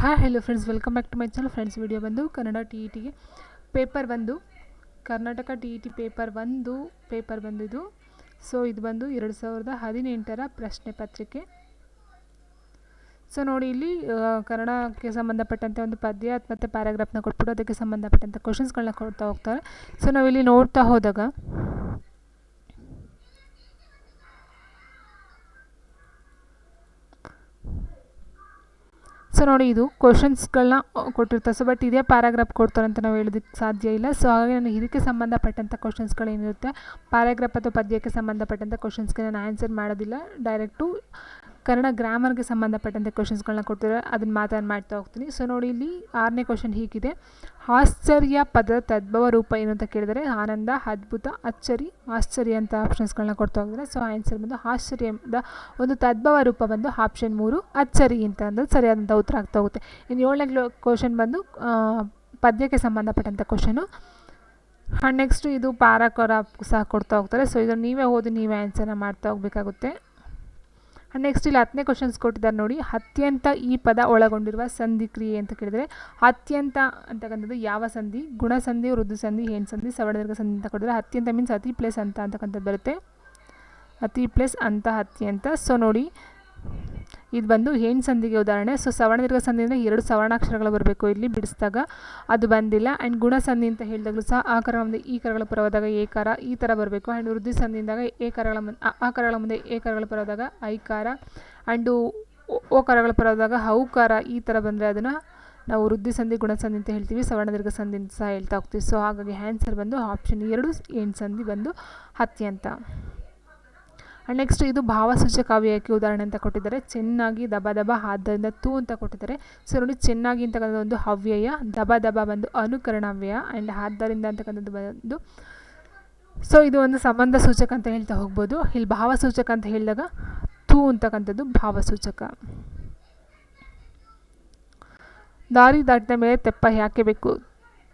Hi hello friends welcome back to my channel friends video ಬಂದು Kannada T E ಟಿಗೆ paper ಬಂದು, Karnataka T E T paper ಒಂದು paper ಬಂದಿದ್ದು. So ಇದು ಬಂದು ಎರಡು ಸಾವಿರದ ಹದಿನೆಂಟರ ಪ್ರಶ್ನೆ ಪತ್ರಿಕೆ. ಸೊ ನೋಡಿ ಇಲ್ಲಿ ಕನ್ನಡಕ್ಕೆ ಸಂಬಂಧಪಟ್ಟಂತೆ ಒಂದು ಪದ್ಯ ಮತ್ತು ಪ್ಯಾರಾಗ್ರಾಫ್ನ ಕೊಟ್ಬಿಟ್ಟು ಅದಕ್ಕೆ ಸಂಬಂಧಪಟ್ಟಂಥ ಕ್ವಶನ್ಸ್ಗಳನ್ನ ಕೊಡ್ತಾ ಹೋಗ್ತಾರೆ. ಸೊ ನಾವಿಲ್ಲಿ ನೋಡ್ತಾ ಹೋದಾಗ ಸೊ ನೋಡಿ ಇದು ಕ್ವಶನ್ಸ್ಗಳನ್ನ ಕೊಟ್ಟಿರ್ತಾರೆ. ಸೊ ಬಟ್ ಇದೇ ಪ್ಯಾರಾಗ್ರಾಫ್ ಕೊಡ್ತಾರೆ ಅಂತ ನಾವು ಹೇಳೋದಕ್ಕೆ ಸಾಧ್ಯ ಇಲ್ಲ. ಸೊ ಹಾಗಾಗಿ ನಾನು ಇದಕ್ಕೆ ಸಂಬಂಧಪಟ್ಟಂಥ ಕ್ವಶನ್ಸ್ಗಳೇನಿರುತ್ತೆ ಪ್ಯಾರಾಗ್ರಾಫ್ ಅಥವಾ ಪದ್ಯಕ್ಕೆ ಸಂಬಂಧಪಟ್ಟಂಥ ಕ್ವಶನ್ಸ್ಗೆ ನಾನು ಆನ್ಸರ್ ಮಾಡೋದಿಲ್ಲ. ಡೈರೆಕ್ಟು ಕನ್ನಡ ಗ್ರಾಮರ್ಗೆ ಸಂಬಂಧಪಟ್ಟಂತೆ ಕ್ವಶನ್ಸ್ಗಳನ್ನ ಕೊಡ್ತಿದ್ರೆ ಅದನ್ನು ಮಾತಾಡಿ ಮಾಡ್ತಾ ಹೋಗ್ತೀನಿ. ಸೊ ನೋಡಿ, ಇಲ್ಲಿ ಆರನೇ ಕ್ವಶನ್ ಹೀಗಿದೆ. ಆಶ್ಚರ್ಯ ಪದದ ತದ್ಭವ ರೂಪ ಏನು ಅಂತ ಕೇಳಿದರೆ, ಆನಂದ, ಅದ್ಭುತ, ಅಚ್ಚರಿ, ಆಶ್ಚರ್ಯ ಅಂತ ಆಪ್ಷನ್ಸ್ಗಳನ್ನ ಕೊಡ್ತಾ ಹೋಗ್ತಾರೆ. ಸೊ ಆನ್ಸರ್ ಬಂದು ಆಶ್ಚರ್ಯದ ಒಂದು ತದ್ಭವ ರೂಪ ಬಂದು ಆಪ್ಷನ್ ಮೂರು, ಅಚ್ಚರಿ ಅಂತ ಅಂದ್ರೆ ಸರಿಯಾದಂಥ ಉತ್ತರ ಆಗ್ತಾ ಹೋಗುತ್ತೆ. ಇನ್ನು ಏಳನೇ ಕ್ವಶನ್ ಬಂದು ಪದ್ಯಕ್ಕೆ ಸಂಬಂಧಪಟ್ಟಂಥ ಕ್ವಶನು ಹಾಂ ನೆಕ್ಸ್ಟ್ ಇದು ಪ್ಯಾರಾಗ್ರಾಫ್ ಸಹ ಕೊಡ್ತಾ ಹೋಗ್ತಾರೆ. ಸೊ ಇದನ್ನು ನೀವೇ ಓದಿ, ನೀವೇ ಆನ್ಸರ್ನ ಮಾಡ್ತಾ ಹೋಗಬೇಕಾಗುತ್ತೆ. ನೆಕ್ಸ್ಟ್ ಇಲ್ಲಿ ಹತ್ತನೇ ಕ್ವಶನ್ಸ್ ಕೊಟ್ಟಿದ್ದಾರೆ ನೋಡಿ. ಅತ್ಯಂತ ಈ ಪದ ಒಳಗೊಂಡಿರುವ ಸಂಧಿ ಕ್ರಿಯೆ ಅಂತ ಕೇಳಿದರೆ, ಅತ್ಯಂತ ಅಂತಕ್ಕಂಥದ್ದು ಯಾವ ಸಂಧಿ? ಗುಣ ಸಂಧಿ ವೃದ್ಧಿ ಸಂಧಿ ಹೆಣ್ಣು ಸಂಧಿ ಸವರ್ಣದೀರ್ಘ ಸಂಧಿ ಅಂತ ಕೊಟ್ಟಿದ್ರೆ ಅತ್ಯಂತ ಮೀನ್ಸ್ ಅತಿ ಪ್ಲೇಸ್ ಅಂತ ಅಂತಕ್ಕಂಥದ್ದು ಬರುತ್ತೆ. ಅತಿ ಪ್ಲೇಸ್ ಅಂತ ಅತ್ಯಂತ. ಸೊ ನೋಡಿ ಇದು ಬಂದು ಹೆಣ್ಣು ಸಂಧಿಗೆ ಉದಾಹರಣೆ. ಸೊ ಸವರ್ಣದೀರ್ಘ ಸಂಧಿ ಅಂದರೆ ಎರಡು ಸವರ್ಣಾಕ್ಷರಗಳು ಬರಬೇಕು ಇಲ್ಲಿ ಬಿಡಿಸಿದಾಗ. ಅದು ಬಂದಿಲ್ಲ. ಆ್ಯಂಡ್ ಗುಣ ಸಂಧಿ ಅಂತ ಹೇಳಿದಾಗಲೂ ಸಹ ಆ ಕರಗಳ ಮುಂದೆ ಈ ಕರಗಳ ಪರವಾದಾಗ ಏಕಾರ ಈ ಥರ ಬರಬೇಕು. ಆ್ಯಂಡ್ ವೃದ್ಧಿ ಸಂಧಿಯಿಂದಾಗ ಏ ಕರಗಳ ಮುಂದೆ, ಆ ಕರಗಳ ಮುಂದೆ ಏ ಕರಗಳ ಪರವಾದಾಗ ಐಕಾರ ಆ್ಯಂಡು ಓ ಕರಗಳ ಪರವಾದಾಗ ಹೌಕಾರ ಈ ಥರ ಬಂದರೆ ಅದನ್ನು ನಾವು ವೃದ್ಧಿ ಸಂಧಿ ಗುಣ ಸಂಧಿ ಅಂತ ಹೇಳ್ತೀವಿ. ಸವರ್ಣದೀರ್ಘ ಸಂಧಿ ಅಂತ ಸಹ ಹೇಳ್ತಾ ಹೋಗ್ತೀವಿ. ಸೊ ಹಾಗಾಗಿ ಆನ್ಸರ್ ಬಂದು ಆಪ್ಷನ್ ಎರಡು ಎಂಟು ಸಂಧಿ ಬಂದು ಅತ್ಯಂತ ಆ್ಯಂಡ್ ನೆಕ್ಸ್ಟ್ ಇದು ಭಾವಸೂಚಕ ಅವ್ಯಯಕ್ಕೆ ಉದಾಹರಣೆ ಅಂತ ಕೊಟ್ಟಿದ್ದಾರೆ. ಚೆನ್ನಾಗಿ ದಬ ದಬ ಆದ್ದರಿಂದ ತೂ ಅಂತ ಕೊಟ್ಟಿದ್ದಾರೆ. ಸೊ ನೋಡಿ, ಚೆನ್ನಾಗಿ ಅಂತಕ್ಕಂಥದ್ದು ಒಂದು ಹವ್ಯಯ, ದಬ ದಬ ಬಂದು ಅನುಕರಣ ಅವ್ಯಯ ಆ್ಯಂಡ್ ಆದ್ದರಿಂದ ಅಂತಕ್ಕಂಥದ್ದು ಬಂದು ಸೊ ಇದು ಒಂದು ಸಂಬಂಧ ಸೂಚಕ ಅಂತ ಹೇಳ್ತಾ ಹೋಗ್ಬೋದು. ಇಲ್ಲಿ ಭಾವಸೂಚಕ ಅಂತ ಹೇಳಿದಾಗ ತೂ ಅಂತಕ್ಕಂಥದ್ದು ಭಾವಸೂಚಕ. ದಾರಿ ದಾಟಿದ ಮೇಲೆ ತೆಪ್ಪ ಯಾಕೆ ಬೇಕು?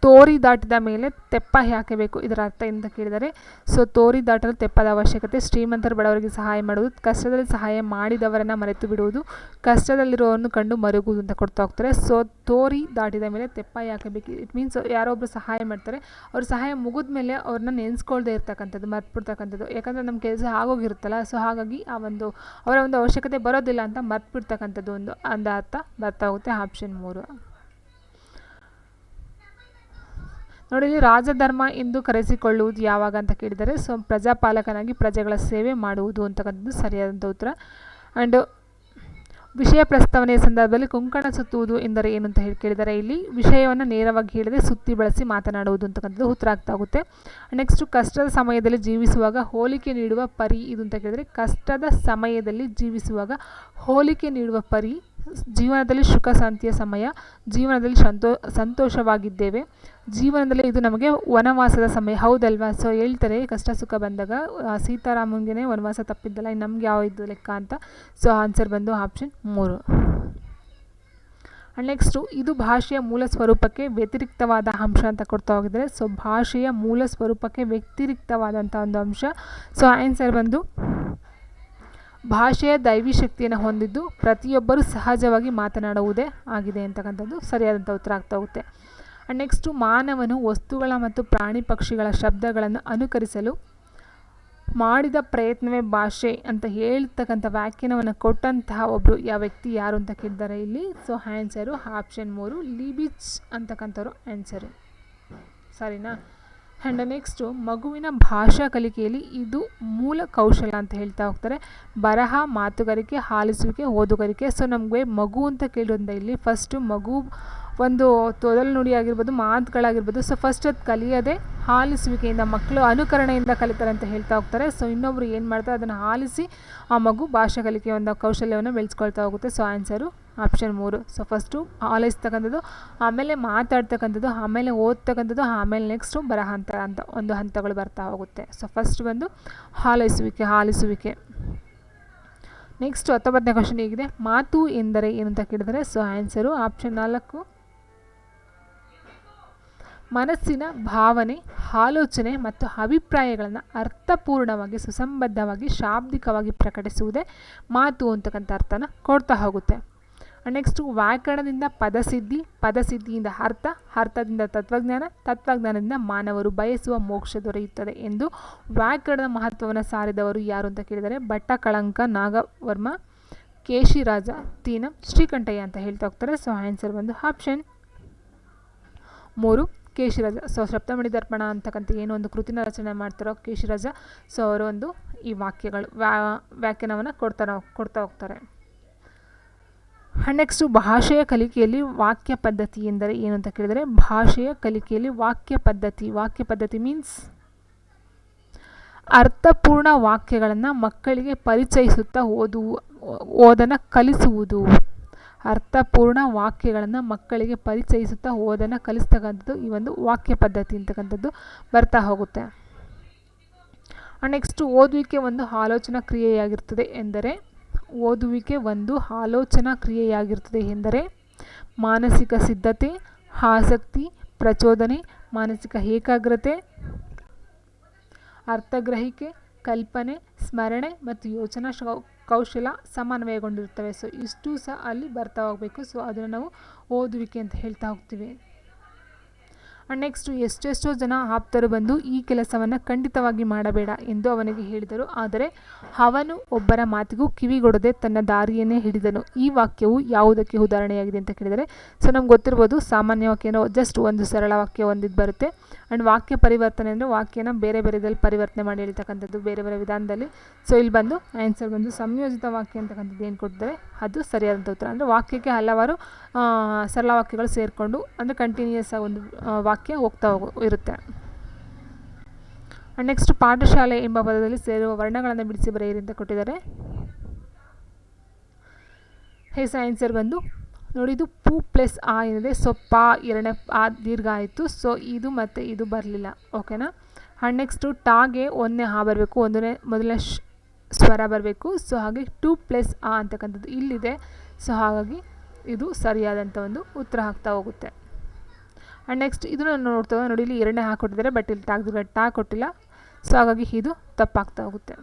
ತೋರಿ ದಾಟಿದ ಮೇಲೆ ತೆಪ್ಪ ಹಾಕಬೇಕು. ಬೇಕು ಇದರ ಅರ್ಥ ಎಂತ ಕೇಳಿದರೆ, ಸೊ ತೋರಿ ದಾಟಲು ತೆಪ್ಪದ ಅವಶ್ಯಕತೆ, ಶ್ರೀಮಂತರು ಬಡವರಿಗೆ ಸಹಾಯ ಮಾಡುವುದು, ಕಷ್ಟದಲ್ಲಿ ಸಹಾಯ ಮಾಡಿದವರನ್ನು ಮರೆತು ಬಿಡುವುದು ಕಷ್ಟದಲ್ಲಿರೋವನ್ನು ಕಂಡು ಮರುಗುವುದು ಅಂತ ಕೊಡ್ತಾ ಹೋಗ್ತಾರೆ. ಸೊ ತೋರಿ ದಾಟಿದ ಮೇಲೆ ತೆಪ್ಪ ಹಾಕಬೇಕು. ಬೇಕು ಇಟ್ ಮೀನ್ಸ್ ಯಾರೊಬ್ಬರು ಸಹಾಯ ಮಾಡ್ತಾರೆ, ಅವ್ರ ಸಹಾಯ ಮುಗಿದ ಮೇಲೆ ಅವ್ರನ್ನ ನೆನೆಸ್ಕೊಳ್ದೆ ಇರ್ತಕ್ಕಂಥದ್ದು, ಮರ್ತ್ಬಿಡ್ತಕ್ಕಂಥದ್ದು. ಯಾಕಂದರೆ ನಮ್ಮ ಕೆಲಸ ಆಗೋಗಿರುತ್ತಲ್ಲ, ಸೊ ಹಾಗಾಗಿ ಆ ಒಂದು, ಅವರ ಒಂದು ಅವಶ್ಯಕತೆ ಬರೋದಿಲ್ಲ ಅಂತ ಮರ್ತ್ಬಿಡ್ತಕ್ಕಂಥದ್ದು ಒಂದು, ಅಂದ ಅರ್ಥ ಬರ್ತಾ ಹೋಗುತ್ತೆ ಆಪ್ಷನ್ ಮೂರು. ನೋಡಿ ರಾಜಧರ್ಮ ಎಂದು ಕರೆಸಿಕೊಳ್ಳುವುದು ಯಾವಾಗ ಅಂತ ಕೇಳಿದರೆ, ಸೊ ಪ್ರಜಾಪಾಲಕನಾಗಿ ಪ್ರಜೆಗಳ ಸೇವೆ ಮಾಡುವುದು ಅಂತಕ್ಕಂಥದ್ದು ಸರಿಯಾದಂಥ ಉತ್ತರ. ಆ್ಯಂಡ್ ವಿಷಯ ಪ್ರಸ್ತಾವನೆಯ ಸಂದರ್ಭದಲ್ಲಿ ಕುಂಕಣ ಸುತ್ತುವುದು ಎಂದರೆ ಏನು ಅಂತ ಹೇಳಿ ಕೇಳಿದರೆ, ಇಲ್ಲಿ ವಿಷಯವನ್ನು ನೇರವಾಗಿ ಹೇಳಿದೆ ಸುತ್ತಿ ಬಳಸಿ ಮಾತನಾಡುವುದು ಅಂತಕ್ಕಂಥದ್ದು ಉತ್ತರ ಆಗ್ತಾಗುತ್ತೆ ನೆಕ್ಸ್ಟು, ಕಷ್ಟದ ಸಮಯದಲ್ಲಿ ಜೀವಿಸುವಾಗ ಹೋಲಿಕೆ ನೀಡುವ ಪರಿ ಇದು ಅಂತ ಕೇಳಿದರೆ, ಕಷ್ಟದ ಸಮಯದಲ್ಲಿ ಜೀವಿಸುವಾಗ ಹೋಲಿಕೆ ನೀಡುವ ಪರಿ ಜೀವನದಲ್ಲಿ ಸುಖ ಶಾಂತಿಯ ಸಮಯ, ಜೀವನದಲ್ಲಿ ಸಂತೋ, ಸಂತೋಷವಾಗಿದ್ದೇವೆ. ಜೀವನದಲ್ಲಿ ಇದು ನಮಗೆ ವನವಾಸದ ಸಮಯ. ಹೌದಲ್ವಾ? ಸೊ ಹೇಳ್ತಾರೆ, ಕಷ್ಟ ಸುಖ ಬಂದಾಗ ಸೀತಾರಾಮನಿಗೆ ವನವಾಸ ತಪ್ಪಿದ್ದಲ್ಲ, ಇನ್ನು ನಮ್ಗೆ ಯಾವ ಇದು ಲೆಕ್ಕ ಅಂತ. ಸೊ ಆನ್ಸರ್ ಬಂದು ಆಪ್ಷನ್ ಮೂರು. ಆ್ಯಂಡ್ ನೆಕ್ಸ್ಟು ಇದು ಭಾಷೆಯ ಮೂಲ ಸ್ವರೂಪಕ್ಕೆ ವ್ಯತಿರಿಕ್ತವಾದ ಅಂಶ ಅಂತ ಕೊಡ್ತಾ ಹೋಗಿದ್ದಾರೆ. ಸೊ ಭಾಷೆಯ ಮೂಲ ಸ್ವರೂಪಕ್ಕೆ ವ್ಯತಿರಿಕ್ತವಾದಂಥ ಒಂದು ಅಂಶ. ಸೊ ಆನ್ಸರ್ ಬಂದು ಭಾಷೆಯ ದೈವಿ ಶಕ್ತಿಯನ್ನು ಹೊಂದಿದ್ದು ಪ್ರತಿಯೊಬ್ಬರೂ ಸಹಜವಾಗಿ ಮಾತನಾಡುವುದೇ ಆಗಿದೆ ಅಂತಕ್ಕಂಥದ್ದು ಸರಿಯಾದಂಥ ಉತ್ತರ ಆಗ್ತಾ ಹೋಗುತ್ತೆ. ಆ್ಯಂಡ್ ನೆಕ್ಸ್ಟು ಮಾನವನು ವಸ್ತುಗಳ ಮತ್ತು ಪ್ರಾಣಿ ಪಕ್ಷಿಗಳ ಶಬ್ದಗಳನ್ನು ಅನುಕರಿಸಲು ಮಾಡಿದ ಪ್ರಯತ್ನವೇ ಭಾಷೆ ಅಂತ ಹೇಳ್ತಕ್ಕಂಥ ವ್ಯಾಖ್ಯಾನವನ್ನು ಕೊಟ್ಟಂತಹ ಒಬ್ಬರು ಯಾವ ವ್ಯಕ್ತಿ ಯಾರು ಅಂತ ಕೇಳಿದ್ದಾರೆ ಇಲ್ಲಿ. ಸೊ ಆ್ಯನ್ಸರು ಆಪ್ಷನ್ ಮೂರು ಲಿಬಿಚ್ ಅಂತಕ್ಕಂಥವ್ರು ಆ್ಯನ್ಸರು ಸರಿನಾ? ಆ್ಯಂಡ್ ನೆಕ್ಸ್ಟು ಮಗುವಿನ ಭಾಷಾ ಕಲಿಕೆಯಲ್ಲಿ ಇದು ಮೂಲ ಕೌಶಲ ಅಂತ ಹೇಳ್ತಾ ಹೋಗ್ತಾರೆ. ಬರಹ, ಮಾತುಗಾರಿಕೆ ಹಾಲಿಸುವಿಕೆ ಓದುಗಾರಿಕೆ. ಸೊ ನಮಗೆ ಮಗು ಅಂತ ಕೇಳೋದ್ರಿಂದ ಇಲ್ಲಿ ಫಸ್ಟು ಮಗು ಒಂದು ತೊದಲು ನುಡಿ ಆಗಿರ್ಬೋದು, ಮಾತುಗಳಾಗಿರ್ಬೋದು. ಸೊ ಫಸ್ಟ್ ಅದು ಕಲಿಯದೆ ಹಾಲಿಸುವಿಕೆಯಿಂದ ಮಕ್ಕಳು ಅನುಕರಣೆಯಿಂದ ಕಲಿತಾರೆ ಅಂತ ಹೇಳ್ತಾ ಹೋಗ್ತಾರೆ. ಸೊ ಇನ್ನೊಬ್ರು ಏನು ಮಾಡ್ತಾರೆ, ಅದನ್ನು ಆಲಿಸಿ ಆ ಮಗು ಭಾಷಾ ಕಲಿಕೆಯ ಒಂದು ಕೌಶಲ್ಯವನ್ನು ಬೆಳೆಸ್ಕೊಳ್ತಾ ಹೋಗುತ್ತೆ. ಸೊ ಆನ್ಸರು ಆಪ್ಷನ್ ಮೂರು. ಸೊ ಫಸ್ಟು ಆಲೈಸ್ತಕ್ಕಂಥದ್ದು ಆಮೇಲೆ ಮಾತಾಡ್ತಕ್ಕಂಥದ್ದು, ಆಮೇಲೆ ಓದ್ತಕ್ಕಂಥದ್ದು, ಆಮೇಲೆ ನೆಕ್ಸ್ಟು ಬರಹ ಹಂತ ಅಂತ ಒಂದು ಹಂತಗಳು ಬರ್ತಾ ಹೋಗುತ್ತೆ. ಸೊ ಫಸ್ಟ್ ಬಂದು ಹಾಲೈಸುವಿಕೆ ಆಲಿಸುವಿಕೆ ನೆಕ್ಸ್ಟ್ ಹತ್ತೊಂಬತ್ತನೇ ಕ್ವಶನ್ ಹೇಗಿದೆ. ಮಾತು ಎಂದರೆ ಏನು ಅಂತ ಕೇಳಿದರೆ ಸೊ ಆನ್ಸರು ಆಪ್ಷನ್ ನಾಲ್ಕು. ಮನಸ್ಸಿನ ಭಾವನೆ, ಆಲೋಚನೆ ಮತ್ತು ಅಭಿಪ್ರಾಯಗಳನ್ನು ಅರ್ಥಪೂರ್ಣವಾಗಿ, ಸುಸಂಬದ್ಧವಾಗಿ, ಶಾಬ್ದಿಕವಾಗಿ ಪ್ರಕಟಿಸುವುದೇ ಮಾತು ಅಂತಕ್ಕಂಥ ಅರ್ಥನ ಕೊಡ್ತಾ ಹೋಗುತ್ತೆ. ನೆಕ್ಸ್ಟು ವ್ಯಾಕರಣದಿಂದ ಪದಸಿದ್ಧಿ, ಪದಸಿದ್ಧಿಯಿಂದ ಅರ್ಥ, ಅರ್ಥದಿಂದ ತತ್ವಜ್ಞಾನ, ತತ್ವಜ್ಞಾನದಿಂದ ಮಾನವರು ಬಯಸುವ ಮೋಕ್ಷ ದೊರೆಯುತ್ತದೆ ಎಂದು ವ್ಯಾಕರಣದ ಮಹತ್ವವನ್ನು ಸಾರಿದವರು ಯಾರು ಅಂತ ಕೇಳಿದರೆ ಭಟ್ಟ ಕಳಂಕ ನಾಗವರ್ಮ, ಕೇಶಿರಾಜ, ತೀನಂ, ಶ್ರೀಕಂಠಯ್ಯ ಅಂತ ಹೇಳ್ತಾ ಹೋಗ್ತಾರೆ. ಸೊ ಆನ್ಸರ್ ಬಂದು ಆಪ್ಷನ್ ಮೂರು. ಕೇಶಿರಾಜ ಸೊ, ಸಪ್ತಮಣಿ ದರ್ಪಣ ಅಂತಕ್ಕಂಥ ಏನೋ ಒಂದು ಕೃತಿನ ರಚನೆ ಮಾಡ್ತಾರೋ ಕೇಶಿರಾಜ, ಸೊ ಅವರು ಒಂದು ಈ ವಾಕ್ಯಗಳು ವ್ಯಾ, ವ್ಯಾಖ್ಯಾನವನ್ನು ಕೊಡ್ತಾ ಕೊಡ್ತಾ ಹೋಗ್ತಾರೆ. ನೆಕ್ಸ್ಟು ಭಾಷೆಯ ಕಲಿಕೆಯಲ್ಲಿ ವಾಕ್ಯ ಪದ್ಧತಿ ಎಂದರೆ ಏನು ಅಂತ ಕೇಳಿದರೆ ಭಾಷೆಯ ಕಲಿಕೆಯಲ್ಲಿ ವಾಕ್ಯ ಪದ್ಧತಿ. ವಾಕ್ಯ ಪದ್ಧತಿ ಮೀನ್ಸ್ ಅರ್ಥಪೂರ್ಣ ವಾಕ್ಯಗಳನ್ನು ಮಕ್ಕಳಿಗೆ ಪರಿಚಯಿಸುತ್ತಾ ಓದು ಓದನ್ನು ಕಲಿಸುವುದು. ಅರ್ಥಪೂರ್ಣ ವಾಕ್ಯಗಳನ್ನು ಮಕ್ಕಳಿಗೆ ಪರಿಚಯಿಸುತ್ತಾ ಓದನ್ನು ಕಲಿಸ್ತಕ್ಕಂಥದ್ದು ಈ ಒಂದು ವಾಕ್ಯ ಪದ್ಧತಿ ಅಂತಕ್ಕಂಥದ್ದು ಬರ್ತಾ ಹೋಗುತ್ತೆ. ನೆಕ್ಸ್ಟು ಓದುವಿಕೆ ಒಂದು ಆಲೋಚನಾ ಕ್ರಿಯೆಯಾಗಿರ್ತದೆ ಎಂದರೆ ಓದುವಿಕೆ ಒಂದು ಆಲೋಚನಾ ಕ್ರಿಯೆಯಾಗಿರುತ್ತದೆ ಎಂದರೆ ಮಾನಸಿಕ ಸಿದ್ಧತೆ, ಆಸಕ್ತಿ, ಪ್ರಚೋದನೆ, ಮಾನಸಿಕ ಏಕಾಗ್ರತೆ, ಅರ್ಥಗ್ರಹಿಕೆ, ಕಲ್ಪನೆ, ಸ್ಮರಣೆ ಮತ್ತು ಯೋಚನಾ ಕೌಶಲ ಸಮನ್ವಯಗೊಂಡಿರ್ತವೆ ಸೊ ಇಷ್ಟು ಸಹ ಅಲ್ಲಿ ಬರ್ತಾ ಹೋಗಬೇಕು. ಸೊ ಅದನ್ನು ನಾವು ಓದುವಿಕೆ ಅಂತ ಹೇಳ್ತಾ ಹೋಗ್ತೀವಿ. ನೆಕ್ಸ್ಟು ಎಷ್ಟೆಷ್ಟೋ ಜನ ಆಪ್ತರು ಬಂದು ಈ ಕೆಲಸವನ್ನು ಖಂಡಿತವಾಗಿ ಮಾಡಬೇಡ ಎಂದು ಅವನಿಗೆ ಹೇಳಿದರು. ಆದರೆ ಅವನು ಒಬ್ಬರ ಮಾತಿಗೂ ಕಿವಿಗೊಡದೆ ತನ್ನ ದಾರಿಯನ್ನೇ ಹಿಡಿದನು. ಈ ವಾಕ್ಯವು ಯಾವುದಕ್ಕೆ ಉದಾಹರಣೆಯಾಗಿದೆ ಅಂತ ಕೇಳಿದರೆ, ಸೊ ನಮ್ಗೆ ಗೊತ್ತಿರ್ಬೋದು ಸಾಮಾನ್ಯ ವಾಕ್ಯನೋ ಜಸ್ಟ್ ಒಂದು ಸರಳ ವಾಕ್ಯ ಒಂದಿದ್ದು ಬರುತ್ತೆ. ಆ್ಯಂಡ್ ವಾಕ್ಯ ಪರಿವರ್ತನೆ ಅಂದರೆ ವಾಕ್ಯನ ಬೇರೆ ಬೇರೆದಲ್ಲಿ ಪರಿವರ್ತನೆ ಮಾಡಿ ಹೇಳ್ತಕ್ಕಂಥದ್ದು ಬೇರೆ ಬೇರೆ ವಿಧಾನದಲ್ಲಿ. ಸೊ ಇಲ್ಲಿ ಬಂದು ಆನ್ಸರ್ ಬಂದು ಸಂಯೋಜಿತ ವಾಕ್ಯ ಅಂತಕ್ಕಂಥದ್ದು ಏನು ಕೊಡ್ತಾರೆ ಅದು ಸರಿಯಾದಂಥ ಉತ್ತರ. ಅಂದರೆ ವಾಕ್ಯಕ್ಕೆ ಹಲವಾರು ಸರಳ ವಾಕ್ಯಗಳು ಸೇರಿಕೊಂಡು ಅಂದರೆ ಕಂಟಿನ್ಯೂಸ್ ಆಗಿ ಒಂದು ವಾಕ್ಯ ಹೋಗ್ತಾ ಹೋಗೋ, ಇರುತ್ತೆ. ನೆಕ್ಸ್ಟ್ ಪಾಠಶಾಲೆ ಎಂಬ ಪದದಲ್ಲಿ ಸೇರುವ ವರ್ಣಗಳನ್ನು ಬಿಡಿಸಿ ಬರೆಯಿರಿ ಅಂತ ಕೊಟ್ಟಿದ್ದಾರೆ. ಹೇ ಆನ್ಸರ್ ಬಂದು ನೋಡಿ, ಇದು ಪೂ ಪ್ಲಸ್ ಆ ಏನಿದೆ, ಸೊ ಪಾ ಎರಡನೇ ಆ ದೀರ್ಘ ಆಯಿತು, ಸೊ ಇದು ಮತ್ತು ಇದು ಬರಲಿಲ್ಲ, ಓಕೆನಾ? ಆ್ಯಂಡ್ ನೆಕ್ಸ್ಟು ಟಾಗೆ ಒಂದನೇ ಆ ಬರಬೇಕು, ಒಂದನೇ ಮೊದಲನೇ ಸ್ವರ ಬರಬೇಕು, ಸೊ ಹಾಗೆ ಟೂ ಪ್ಲಸ್ ಆ ಅಂತಕ್ಕಂಥದ್ದು ಇಲ್ಲಿದೆ, ಸೊ ಹಾಗಾಗಿ ಇದು ಸರಿಯಾದಂಥ ಒಂದು ಉತ್ತರ ಹಾಕ್ತಾ ಹೋಗುತ್ತೆ. ಆ್ಯಂಡ್ ನೆಕ್ಸ್ಟ್ ಇದನ್ನು ನೋಡ್ತಾ ನೋಡಿ, ಇಲ್ಲಿ ಎರಡನೇ ಹಾಕೊಟ್ಟಿದ್ದಾರೆ ಬಟ್ ಇಲ್ಲಿ ಟಾಗ್ದು ಟಾ ಕೊಟ್ಟಿಲ್ಲ, ಸೊ ಹಾಗಾಗಿ ಇದು ತಪ್ಪಾಗ್ತಾ ಹೋಗುತ್ತೆ.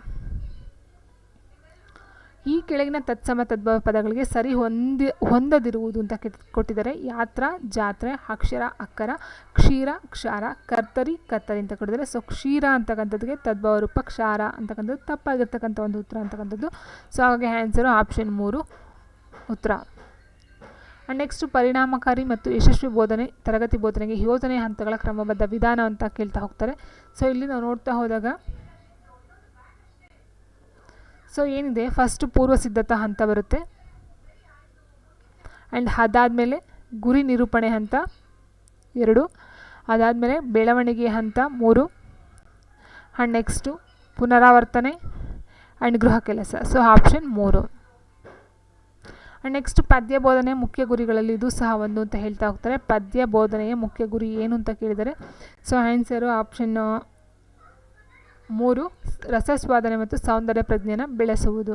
ಈ ಕೆಳಗಿನ ತತ್ಸಮ ತದ್ಭವ ಪದಗಳಿಗೆ ಸರಿ ಹೊಂದಿ, ಹೊಂದದಿರುವುದು ಅಂತ ಕೊಟ್ಟಿದ್ದಾರೆ. ಯಾತ್ರ, ಜಾತ್ರೆ, ಅಕ್ಷರ, ಅಕ್ಕರ, ಕ್ಷೀರ, ಕ್ಷಾರ, ಕರ್ತರಿ, ಕತ್ತರಿ ಅಂತ ಕೊಟ್ಟಿದ್ದಾರೆ. ಸೊ ಕ್ಷೀರ ಅಂತಕ್ಕಂಥದ್ದಿಗೆ ತದ್ಭವ ರೂಪ ಕ್ಷಾರ ಅಂತಕ್ಕಂಥದ್ದು, ತಪ್ಪಾಗಿರ್ತಕ್ಕಂಥ ಒಂದು ಉತ್ತರ ಅಂತಕ್ಕಂಥದ್ದು. ಸೊ ಹಾಗಾಗಿ ಆನ್ಸರು ಆಪ್ಷನ್ ಮೂರು, ಉತ್ತರ. ಆ್ಯಂಡ್ ನೆಕ್ಸ್ಟು ಪರಿಣಾಮಕಾರಿ ಮತ್ತು ಯಶಸ್ವಿ ಬೋಧನೆ, ತರಗತಿ ಬೋಧನೆಗೆ ಯೋಜನೆ ಹಂತಗಳ ಕ್ರಮಬದ್ಧ ವಿಧಾನ ಅಂತ ಕೇಳ್ತಾ ಹೋಗ್ತಾರೆ. ಸೊ ಇಲ್ಲಿ ನಾವು ನೋಡ್ತಾ ಹೋದಾಗ ಸೊ ಏನಿದೆ? ಫಸ್ಟ್ ಪೂರ್ವ ಸಿದ್ಧತಾ ಹಂತ ಬರುತ್ತೆ. ಆ್ಯಂಡ್ ಅದಾದಮೇಲೆ ಗುರಿ ನಿರೂಪಣೆ ಹಂತ ಎರಡು. ಅದಾದಮೇಲೆ ಬೆಳವಣಿಗೆ ಹಂತ ಮೂರು. ಆ್ಯಂಡ್ ನೆಕ್ಸ್ಟು ಪುನರಾವರ್ತನೆ ಆ್ಯಂಡ್ ಗೃಹ ಕೆಲಸ. ಸೊ ಆಪ್ಷನ್ ಮೂರು. ಆ್ಯಂಡ್ ನೆಕ್ಸ್ಟ್ ಪದ್ಯ ಬೋಧನೆಯ ಮುಖ್ಯ ಗುರಿಗಳಲ್ಲಿ ಇದು ಸಹ ಒಂದು ಅಂತ ಹೇಳ್ತಾ ಹೋಗ್ತಾರೆ. ಪದ್ಯ ಬೋಧನೆಯ ಮುಖ್ಯ ಗುರಿ ಏನು ಅಂತ ಕೇಳಿದರೆ ಸೊ ಆನ್ಸರು ಆಪ್ಷನ್ನು ಮೂರು. ರಸಸ್ವಾದನೆ ಮತ್ತು ಸೌಂದರ್ಯ ಪ್ರಜ್ಞೆನ ಬೆಳೆಸುವುದು.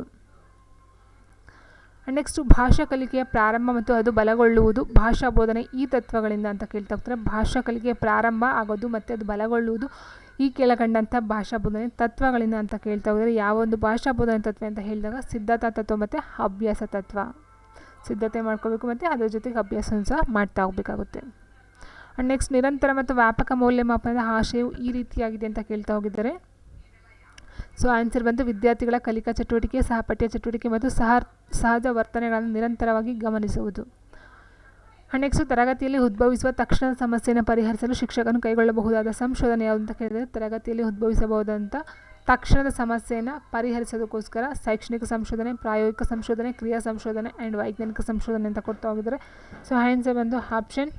ನೆಕ್ಸ್ಟು ಭಾಷಾ ಕಲಿಕೆಯ ಪ್ರಾರಂಭ ಮತ್ತು ಅದು ಬಲಗೊಳ್ಳುವುದು. ಭಾಷಾ ಬೋಧನೆ ಈ ತತ್ವಗಳಿಂದ ಅಂತ ಕೇಳ್ತಾ ಹೋಗ್ತಾರೆ. ಭಾಷಾ ಕಲಿಕೆಯ ಪ್ರಾರಂಭ ಆಗೋದು ಮತ್ತು ಅದು ಬಲಗೊಳ್ಳುವುದು ಈ ಕೆಳಗಂಡಂಥ ಭಾಷಾ ಬೋಧನೆ ತತ್ವಗಳಿಂದ ಅಂತ ಕೇಳ್ತಾ ಹೋದರೆ ಯಾವ ಒಂದು ಭಾಷಾ ಬೋಧನೆ ತತ್ವ ಅಂತ ಹೇಳಿದಾಗ ಸಿದ್ಧತಾ ತತ್ವ ಮತ್ತು ಅಭ್ಯಾಸ ತತ್ವ. ಸಿದ್ಧತೆ ಮಾಡ್ಕೋಬೇಕು ಮತ್ತು ಅದರ ಜೊತೆಗೆ ಅಭ್ಯಾಸವನ್ನು ಸಹ ಮಾಡ್ತಾ ಹೋಗಬೇಕಾಗುತ್ತೆ. ನೆಕ್ಸ್ಟ್ ನಿರಂತರ ಮತ್ತು ವ್ಯಾಪಕ ಮೌಲ್ಯಮಾಪನದ ಆಶಯವು ಈ ರೀತಿಯಾಗಿದೆ ಅಂತ ಕೇಳ್ತಾ ಹೋಗಿದ್ದಾರೆ. ಸೊ ಆನ್ಸರ್ ಬಂದು ವಿದ್ಯಾರ್ಥಿಗಳ ಕಲಿಕಾ ಚಟುವಟಿಕೆ, ಸಹಪಠ್ಯ ಚಟುವಟಿಕೆ ಮತ್ತು ಸಹ ಸಹಜ ವರ್ತನೆಗಳನ್ನು ನಿರಂತರವಾಗಿ ಗಮನಿಸುವುದು. ನೆಕ್ಸ್ಟು ತರಗತಿಯಲ್ಲಿ ಉದ್ಭವಿಸುವ ತಕ್ಷಣದ ಸಮಸ್ಯೆಯನ್ನು ಪರಿಹರಿಸಲು ಶಿಕ್ಷಕನು ಕೈಗೊಳ್ಳಬಹುದಾದ ಸಂಶೋಧನೆ ಯಾವುದು ಅಂತ ಕೇಳಿದರೆ, ತರಗತಿಯಲ್ಲಿ ಉದ್ಭವಿಸಬಹುದಂಥ ತಕ್ಷಣದ ಸಮಸ್ಯೆಯನ್ನು ಪರಿಹರಿಸೋದಕ್ಕೋಸ್ಕರ ಶೈಕ್ಷಣಿಕ ಸಂಶೋಧನೆ, ಪ್ರಾಯೋಗಿಕ ಸಂಶೋಧನೆ, ಕ್ರಿಯಾ ಸಂಶೋಧನೆ ಆ್ಯಂಡ್ ವೈಜ್ಞಾನಿಕ ಸಂಶೋಧನೆ ಅಂತ ಕೊಡ್ತಾ ಹೋಗಿದ್ದಾರೆ. ಸೊ ಆನ್ಸರ್ ಬಂದು ಆಪ್ಷನ್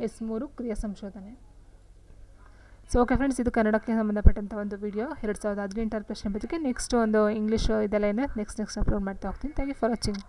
ಎಸ್ ಮೂರು, ಕ್ರಿಯಾ ಸಂಶೋಧನೆ. ಸೊ ಓಕೆ ಫ್ರೆಂಡ್ಸ್ ಇದು ಕನ್ನಡಕ್ಕೆ ಸಂಬಂಧಪಟ್ಟಂಥ ಒಂದು ವಿಡಿಯೋ ಎರಡು ಸಾವಿರದ ಹದಿನೆಂಟರ ಪ್ರಶ್ನೆ ಬಗ್ಗೆ ನೆಕ್ಸ್ಟ್ ಒಂದು ಇಂಗ್ಲೀಷು ಇದೆಲ್ಲ ನೆಕ್ಸ್ಟ್ ನೆಕ್ಸ್ಟ್ ಅಪ್ಲೋಡ್ ಮಾಡ್ತಾ ಹೋಗ್ತೀನಿ. Thank you for watching